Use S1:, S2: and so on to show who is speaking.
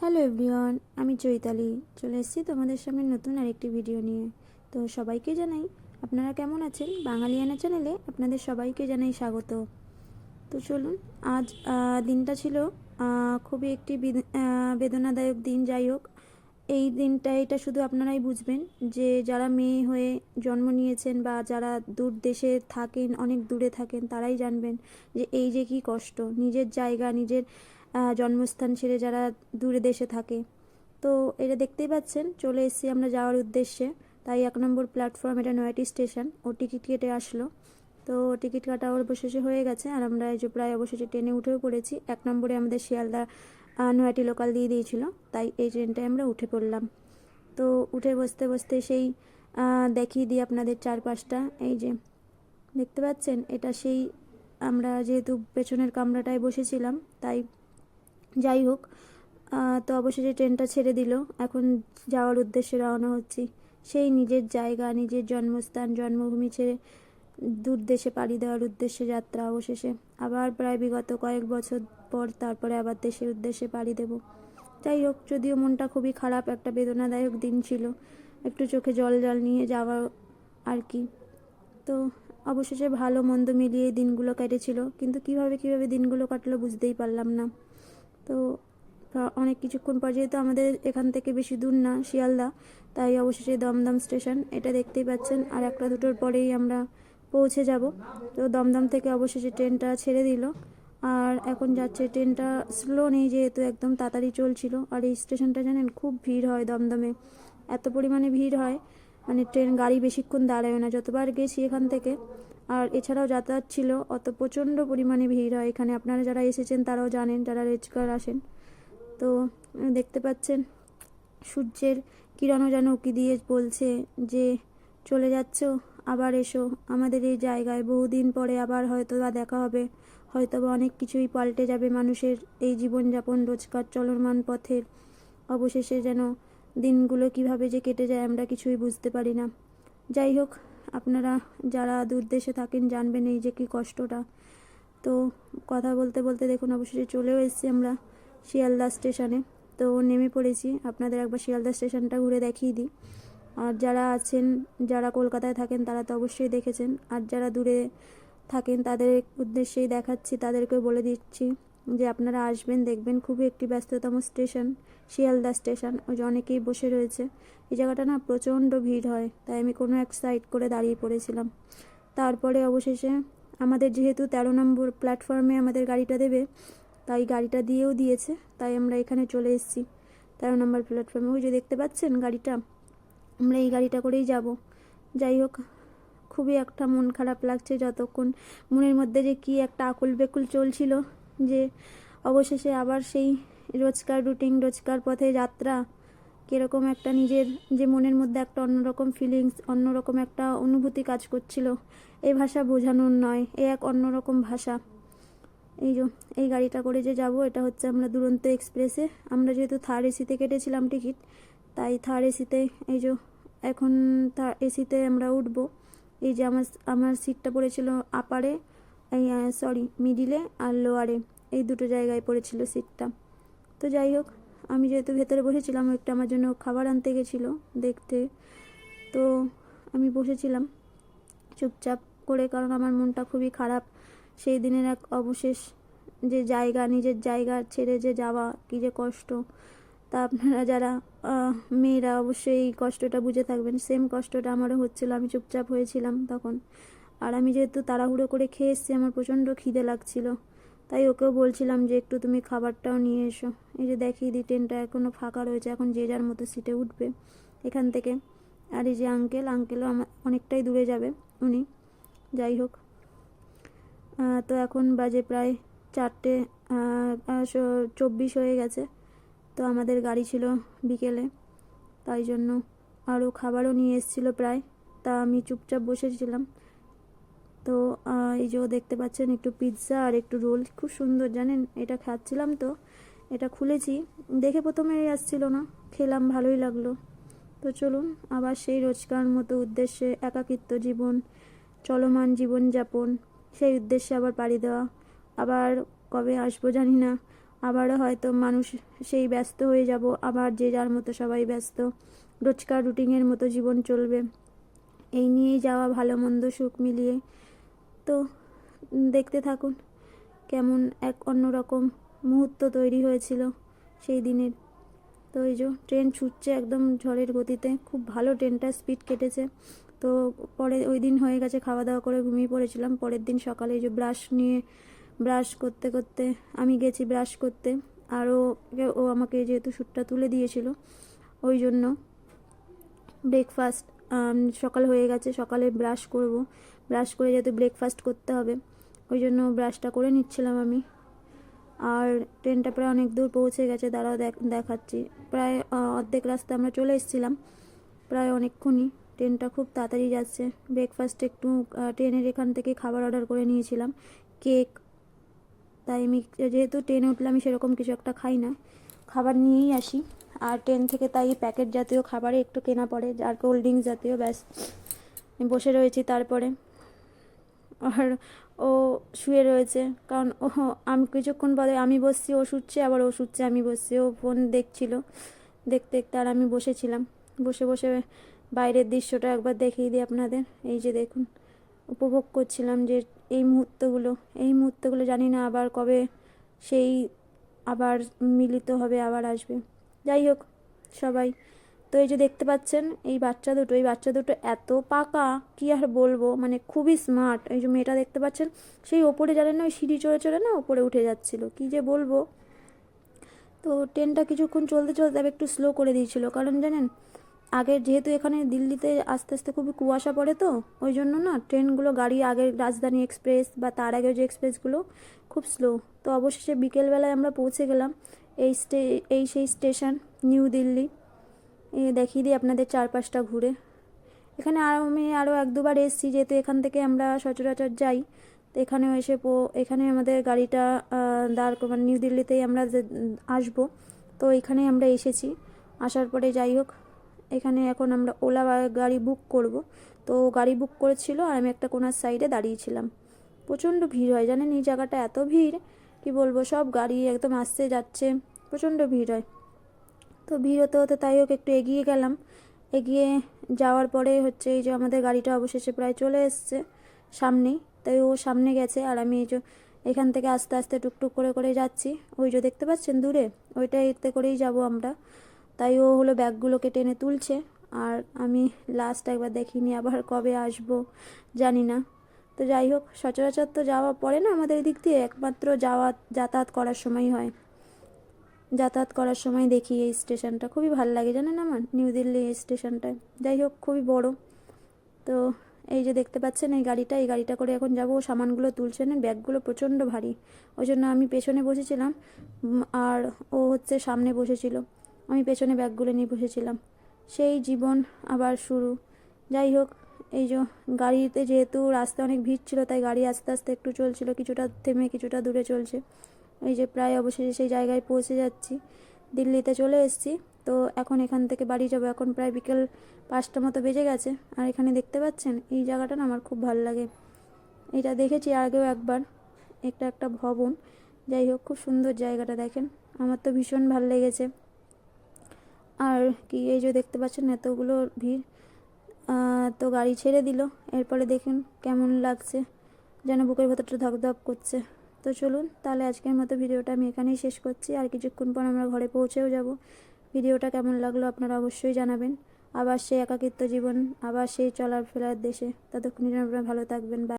S1: Hello everyone, আমি চৈতালি। চলে এসেছি তোমাদের সামনে নতুন আরেকটি ভিডিও নিয়ে। তো সবাইকে জানাই, আপনারা কেমন আছেন? বাঙালিয়ানা চ্যানেলে আপনাদের সবাইকে জানাই স্বাগত। তো চলুন, আজ দিনটা ছিল খুবই একটি বেদনাদায়ক দিন। যাই হোক, এই দিনটা, এটা শুধু আপনারাই বুঝবেন যে যারা মেয়ে হয়ে জন্ম নিয়েছেন বা যারা দূর দেশে থাকেন, অনেক দূরে থাকেন, তারাই জানবেন যে এই যে কি কষ্ট। নিজের জায়গা, নিজের জন্মস্থান ছেড়ে যারা দূরে দেশে থাকে। তো এটা দেখতেই পাচ্ছেন, চলে এসেছি আমরা যাওয়ার উদ্দেশ্যে। তাই এক নম্বর প্ল্যাটফর্ম এটা নয়টি স্টেশন ও টিকিট কেটে আসলো। তো টিকিট কাটা অবশেষে হয়ে গেছে, আর আমরা এই যে প্রায় অবশেষে ট্রেনে উঠেও পড়েছি। এক নম্বরে আমাদের শিয়ালদা নয়টি লোকাল দিয়ে দিয়েছিল, তাই এই ট্রেনটায় আমরা উঠে পড়লাম। তো উঠে বসতে বসতে সেই দেখিয়ে দিই আপনাদের চারপাশটা, এই যে দেখতে পাচ্ছেন, এটা সেই, আমরা যেহেতু পেছনের কামরাটায় বসেছিলাম, তাই যাই হোক তো অবশেষে ট্রেনটা ছেড়ে দিল। এখন যাওয়ার উদ্দেশ্যে রওনা হচ্ছি। সেই নিজের জায়গা, নিজের জন্মস্থান, জন্মভূমি ছেড়ে দূর দেশে পাড়ি দেওয়ার উদ্দেশ্যে যাত্রা অবশেষে। আবার প্রায় বিগত কয়েক বছর পর তারপরে আবার দেশের উদ্দেশ্যে পাড়ি দেব। যাই হোক, যদিও মনটা খুবই খারাপ, একটা বেদনাদায়ক দিন ছিল। একটু চোখে জল জল নিয়ে যাওয়া আর কি। তো অবশেষে ভালো মন্দ মিলিয়ে দিনগুলো কেটেছিল। কিন্তু কীভাবে কীভাবে দিনগুলো কাটলো বুঝতেই পারলাম না। তো অনেক কিছুক্ষণ পর যেহেতু আমাদের এখান থেকে বেশি দূর না শিয়ালদা, তাই অবশেষে দমদম স্টেশন এটা দেখতেই পাচ্ছেন। আর একটা দুটোর পরেই আমরা পৌঁছে যাব। তো দমদম থেকে অবশেষে ট্রেনটা ছেড়ে দিল। আর এখন যাচ্ছে ট্রেনটা স্লো নেই যেহেতু একদম তাড়াতাড়ি চলছিল। আর এই স্টেশনটা জানেন খুব ভিড় হয় দমদমে। এত পরিমাণে ভিড় হয় মানে ট্রেন গাড়ি বেশিক্ষণ দাঁড়ায় না। যতবার গেছি এখান থেকে আর এছাড়াও যাতায়াত ছিল, অত প্রচণ্ড পরিমাণে ভিড় হয়। এখানে আপনারা যারা এসেছেন, তারাও জানেন, যারা রেজকার আসেন। তো দেখতে পাচ্ছেন, সূর্যের কিরণও যেন উকি দিয়ে বলছে যে, চলে যাচ্ছ, আবার এসো। আমাদের এই জায়গায় বহুদিন পরে আবার হয়তো বা দেখা হবে। হয়তো বা অনেক কিছুই পাল্টে যাবে মানুষের এই জীবনযাপন, রোজকার চলমান পথের অবশেষে যেন দিনগুলো কীভাবে যে কেটে যায় আমরা কিছুই বুঝতে পারি না। যাই হোক আপনারা যারা দূর দেশে থাকেন জানবেন এই যে কি কষ্টটা। তো কথা বলতে বলতে দেখুন, অবশেষে চলেও এসেছি আমরা শিয়ালদা স্টেশনে। তো নেমে পড়েছি। আপনাদের একবার শিয়ালদা স্টেশনটা ঘুরে দেখিয়ে দিই। আর যারা আছেন, যারা কলকাতায় থাকেন, তারা তো অবশ্যই দেখেছেন। আর যারা দূরে থাকেন, তাদের উদ্দেশ্যেই দেখাচ্ছি, তাদেরকেও বলে দিচ্ছি। যে আপনারা আসবেন, দেখবেন খুবই একটি ব্যস্ততম স্টেশন, শিয়ালদা স্টেশন, ওই যে অনেকেই বসে রয়েছে। এই জায়গাটা না প্রচণ্ড ভিড় হয়, তাই আমি কোনো এক সাইড করে দাঁড়িয়ে পড়েছিলাম। তারপরে অবশেষে আমাদের যেহেতু তেরো নম্বর প্ল্যাটফর্মে আমাদের গাড়িটা দেবে, তাই গাড়িটা দিয়েও দিয়েছে, তাই আমরা এখানে চলে এসেছি। তেরো নম্বর প্ল্যাটফর্মে ওই যে দেখতে পাচ্ছেন গাড়িটা? আমরা এই গাড়িটা করেই যাব। যাই হোক, খুবই একটা মন খারাপ লাগছে যতক্ষণ মনের মধ্যে যে কি একটা আকুল বেকুল চলছিল। যে অবশেষে আবার সেই রোজকার রুটিন রোজকার পথে যাত্রা কীরকম একটা নিজের যে মনের মধ্যে একটা অন্যরকম ফিলিংস অন্যরকম একটা অনুভূতি কাজ করছিল, এই ভাষা বোঝানোর নয়, এ এক অন্যরকম ভাষা। এই যে, এই গাড়িটা করে যে যাব, এটা হচ্ছে আমরা দুরন্ত এক্সপ্রেসে আমরা যেহেতু থার্ড এসিতে কেটেছিলাম টিকিট, তাই থার্ড এসিতে এই যে, এখন থার্ড এসিতে আমরা উঠবো। এই যে আমার আমার সিটটা পড়েছিল আপারে সরি মিডিলে আর লোয়ারে এই দুটো জায়গায় পড়েছিল সিটটা তো যাই হোক, আমি যেহেতু ভেতরে বসেছিলাম, একটু আমার জন্য খাবার আনতে গেছিল দেখতে। তো আমি বসেছিলাম চুপচাপ করে, কারণ আমার মনটা খুবই খারাপ। সেই দিনের এক অবশেষ যে জায়গা, নিজের জায়গা ছেড়ে যে যাওয়া, কী যে কষ্ট। তা আপনারা যারা মেয়েরা অবশ্যই এই কষ্টটা বুঝে থাকবেন। সেম কষ্টটা আমারও হচ্ছিল, আমি চুপচাপ হয়েছিলাম তখন। আর আমি যেহেতু তাড়াহুড়ো করে খেয়ে এসেছি, আমার প্রচণ্ড খিদে লাগছিল। তাই ওকেও বলছিলাম যে একটু তুমি খাবারটাও নিয়ে এসো। এই যে দেখিয়ে দিই ট্রেনটা এখনও ফাঁকা রয়েছে, এখন যে যার মতো সিটে উঠবে এখান থেকে। আর এই যে আঙ্কেল আঙ্কেলও আমার অনেকটাই দূরে যাবে উনি। যাই হোক। তো এখন বাজে প্রায় চারটে চব্বিশ হয়ে গেছে। তো আমাদের গাড়ি ছিল বিকেলে। তাই জন্য আরও খাবারও নিয়ে এসেছিল প্রায়। তা আমি চুপচাপ বসেছিলাম। তো এই যে দেখতে পাচ্ছেন একটু পিৎজা আর একটু রোল খুব সুন্দর, জানেন? এটা খাচ্ছিলাম তো, এটা খুলেছি। দেখে প্রথমে আসছিল না, খেলাম, ভালোই লাগল। তো চলুন, আবার সেই রোজকার মতো উদ্দেশ্যে একাকিত্ব জীবন, চলমান জীবনযাপন, সেই উদ্দেশ্যে আবার পাড়ি দেওয়া। আবার কবে আসব জানি না, আবারও হয়তো মানুষ সেই ব্যস্ত হয়ে যাব, আবার যে যার মতো সবাই ব্যস্ত। রোজকার রুটিনের মতো জীবন চলবে। এই নিয়েই যাওয়া ভালো মন্দ সুখ মিলিয়ে তো দেখতে থাকুন কেমন এক অন্যরকম মুহূর্ত তৈরি হয়েছিল সেই দিনের। তো এই যে ট্রেন ছুটছে একদম ঝড়ের গতিতে, খুব ভালো ট্রেনটা স্পিড কেটেছে। তো পরে ওই দিন হয়ে গেছে খাওয়া দাওয়া করে ঘুমিয়ে পড়েছিলাম। পরের দিন সকালে যে ব্রাশ নিয়ে ব্রাশ করতে করতে আমি গেছি ব্রাশ করতে। আরও ও আমাকে যেহেতু শ্যুটটা তুলে দিয়েছিল, ওই জন্য ব্রেকফাস্ট সকাল হয়ে গেছে, সকালে ব্রাশ করব। ব্রাশ করে যেহেতু ব্রেকফাস্ট করতে হবে। ওই জন্য ব্রাশটা করে নিচ্ছিলাম আমি। আর ট্রেনটা প্রায় অনেক দূর পৌঁছে গেছে, দাঁড়াও দেখ, দেখাচ্ছি। প্রায় অর্ধেক রাস্তা আমরা চলে এসেছিলাম। প্রায় অনেকক্ষণই ট্রেনটা খুব তাড়াতাড়ি যাচ্ছে। ব্রেকফাস্ট একটু ট্রেনের এখান থেকে খাবার অর্ডার করে নিয়েছিলাম। কেক তাই আমি যেহেতু ট্রেনে উঠলে আমি সেরকম কিছু একটা খাই না। খাবার নিয়েই আসি। আর ট্রেন থেকে তাই প্যাকেট জাতীয় খাবারে একটু কেনা পড়ে আর কোল্ড ড্রিঙ্কস জাতীয়, ব্যাস। বসে রয়েছি তারপরে। আর ও শুয়ে রয়েছে। কারণ ও, আমি কিছুক্ষণ পরে আমি বসছি, ও শুচ্ছে, আবার ও শুচ্ছে, আমি বসছি। ও ফোন দেখছিল, দেখতে দেখতে আর আমি বসেছিলাম। বসে বসে বাইরের দৃশ্যটা একবার দেখিয়ে দিই আপনাদের। এই যে দেখুন, উপভোগ করছিলাম যে এই মুহূর্তগুলো। এই মুহূর্তগুলো জানি না আবার কবে সেই আবার মিলিত হবে, আবার আসবে। যাই হোক, সবাই তো এই যে দেখতে পাচ্ছেন, এই বাচ্চা দুটো, এই বাচ্চা দুটো এত পাকা, কি আর বলব? মানে খুবই স্মার্ট এই যে মেয়েটা দেখতে পাচ্ছেন, সেই ওপরে জানেন না ওই সিঁড়ি চড়ে চড়ে না ওপরে উঠে যাচ্ছিল। কি যে বলব? তো ট্রেনটা কিছুক্ষণ চলতে চলতে একটু স্লো করে দিয়েছিল। কারণ জানেন, আগে যেহেতু এখানে দিল্লিতে আস্তে আস্তে খুবই কুয়াশা পড়ে তো, ওই জন্য না ট্রেনগুলো গাড়ি আগের রাজধানী এক্সপ্রেস বা তার আগের যে এক্সপ্রেসগুলো খুব স্লো তো অবশেষে বিকেলবেলায় আমরা পৌঁছে গেলাম এই স্টে এই সেই স্টেশন নিউ দিল্লি দেখিয়ে দিই আপনাদের চারপাশটা ঘুরে। এখানে আর আমি আরও এক দুবার এসেছি, যেহেতু এখান থেকে আমরা সচরাচর যাই, তো এখানেও এসে পো, এখানে আমাদের গাড়িটা দাঁড় মানে নিউ দিল্লিতেই আমরা আসব, তো এখানে আমরা এসেছি। আসার পরে যাই হোক, এখানে এখন আমরা ওলা গাড়ি বুক করব। তো গাড়ি বুক করেছিল আর আমি একটা কোনার সাইডে দাঁড়িয়েছিলাম প্রচণ্ড ভিড় হয়, জানেন এই জায়গাটা এত ভিড়, কি বলব, সব গাড়ি একদম আসছে যাচ্ছে, প্রচণ্ড ভিড় হয়। তো ভিড় হতে হতে তাই হোক একটু এগিয়ে গেলাম। এগিয়ে যাওয়ার পরে হচ্ছে এই যে আমাদের গাড়িটা অবশেষে প্রায় চলে এসছে সামনেই। তাই ও সামনে গেছে আর আমি এই যে এখান থেকে আস্তে আস্তে টুকটুক করে করে যাচ্ছি। ওই যে দেখতে পাচ্ছেন দূরে? ওইটা এতে করেই যাব আমরা। তাই ও হলো ব্যাগগুলোকে টেনে তুলছে। আর আমি লাস্ট একবার দেখিনি আবার কবে আসব জানি না। তো যাই হোক, সচরাচর তো যাওয়া পড়ে না আমাদের এদিক দিয়ে। একমাত্র যাওয়া যাতায়াত করার সময় হয়। যাতায়াত করার সময় দেখি এই স্টেশনটা। খুবই ভালো লাগে, জানেন আমার? নিউ দিল্লি এই স্টেশনটায়। যাই হোক, খুবই বড়। তো এই যে দেখতে পাচ্ছেন এই গাড়িটা এই গাড়িটা করে এখন যাব। সামানগুলো তুলছেন ব্যাগগুলো প্রচণ্ড ভারী। ওই জন্য আমি পেছনে বসেছিলাম আর ও হচ্ছে সামনে বসেছিল। আমি পেছনে ব্যাগগুলো নিয়ে বসেছিলাম। সেই জীবন আবার শুরু। যাই হোক, এই যে গাড়িতে যেহেতু রাস্তা অনেক ভিড় ছিল, তাই গাড়ি আস্তে আস্তে একটু চলছিল, কিছুটা থেমে কিছুটা দূরে চলছে। এই যে প্রায় অবশেষে সেই জায়গায় পৌঁছে যাচ্ছি। দিল্লিতে চলে এসেছি। তো এখন এখান থেকে বাড়ি যাব। এখন প্রায় বিকেল পাঁচটা মতো বেজে গেছে। আর এখানে দেখতে পাচ্ছেন? এই জায়গাটা না আমার খুব ভালো লাগে। এটা দেখেছি আগেও একবার। একটা একটা ভবন। যাই হোক, খুব সুন্দর জায়গাটা দেখেন। আমার তো ভীষণ ভালো লেগেছে। আর কি, এই যে দেখতে পাচ্ছেন এতগুলো ভিড়। তো গাড়ি ছেড়ে দিল। এরপরে দেখুন কেমন লাগছে। যেন বুকের ভেতরটা ধকধক করছে। তো চলুন, তাহলে আজকের মতো ভিডিওটা আমি এখানেই শেষ করছি। আর কিছুক্ষণ পর আমরা ঘরে পৌঁছেও যাব। ভিডিওটা কেমন লাগল আপনারা অবশ্যই জানাবেন। আবার সেই একাকিত্ব জীবন, আবার সেই চলার ফেরার দেশে ততক্ষণ আপনারা ভালো থাকবেন।